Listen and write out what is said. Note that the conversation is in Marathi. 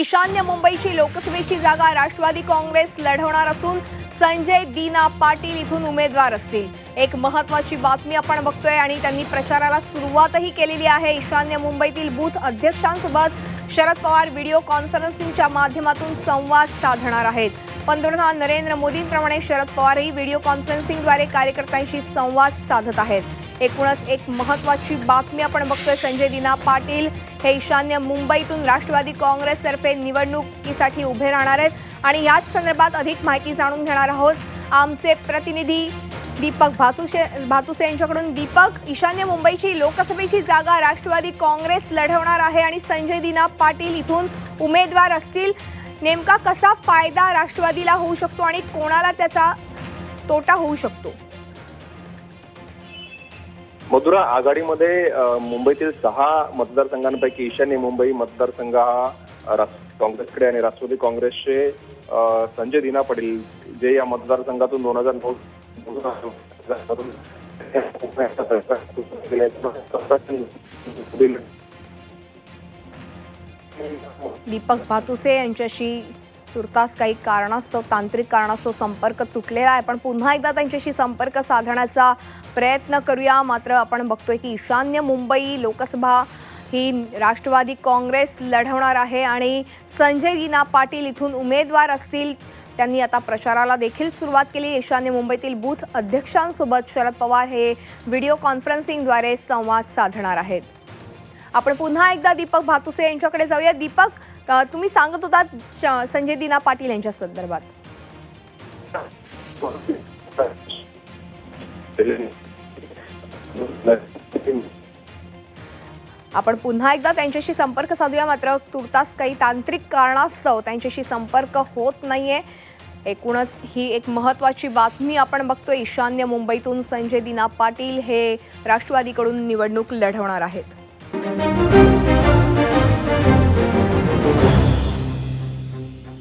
ईशान्य मुंबईची लोकसभेची जागा राष्ट्रवादी काँग्रेस लढवणार असून संजय दीना पाटील इथून उमेदवार असतील. एक महत्वाची बातमी आपण बघतोय आणि त्यांनी प्रचाराला सुरुवातही केलेली आहे. ईशान्य मुंबईतील बूथ अध्यक्षांसोबत शरद पवार व्हिडिओ कॉन्फरन्सिंगच्या माध्यमातून संवाद साधणार आहेत. पंतप्रधान नरेंद्र मोदींप्रमाणे शरद पवारही व्हिडिओ कॉन्फरन्सिंगद्वारे कार्यकर्त्यांशी संवाद साधत आहेत. एकूणच एक महत्वाची बातमी आपण बघतोय. संजय दीना पाटील हे ईशान्य मुंबईतून राष्ट्रवादी काँग्रेसतर्फे निवडणुकीसाठी उभे राहणार आहेत. आणि याच संदर्भात अधिक माहिती जाणून घेणार आहोत आमचे प्रतिनिधी दीपक भातुसे भातुसे यांच्याकडून. दीपक ईशान्य मुंबईची लोकसभेची जागा राष्ट्रवादी काँग्रेस लढवणार आहे आणि संजय दिना पाटील इथून उमेदवार असतील. नेमका कसा फायदा राष्ट्रवादीला होऊ शकतो आणि कोणाला त्याचा तोटा होऊ शकतो? मधुरा आघाडीमध्ये मुंबईतील सहा मतदारसंघांपैकी ईशान्य मुंबई मतदारसंघ हा काँग्रेसकडे आणि राष्ट्रवादी काँग्रेसचे संजय दिना पाटील जे या मतदारसंघातून दोन हजार नऊ दीपक भातुसे यांच्याशी तुर्तास काही कारणास्तव तांत्रिक कारणास्तव संपर्क तुटलेला आहे. पण पुन्हा एकदा त्यांच्याशी संपर्क साधण्याचा प्रयत्न करूया. मात्र आपण बघतोय की ईशान्य मुंबई लोकसभा ही राष्ट्रवादी काँग्रेस लढवणार आहे आणि संजय दिना पाटील इथून उमेदवार असतील. त्यांनी आता प्रचाराला देखील सुरुवात केली. ईशान्य मुंबईतील बूथ अध्यक्षांसोबत शरद पवार हे व्हिडिओ कॉन्फरन्सिंगद्वारे संवाद साधणार आहेत. आपण पुन्हा एकदा दीपक भातुसे यांच्याकडे जाऊया. दीपक तुम्ही सांगत होता श- संजय दिना पाटील यांच्या संदर्भात. आपण पुन्हा एकदा त्यांच्याशी संपर्क साधूया. मात्र तुर्तास काही तांत्रिक कारणास्तव त्यांच्याशी संपर्क होत नाहीये. एकूणच ही एक महत्वाची बातमी आपण बघतो ईशान्य मुंबईतून संजय दिना पाटील हे राष्ट्रवादीकडून निवडणूक लढवणार आहेत.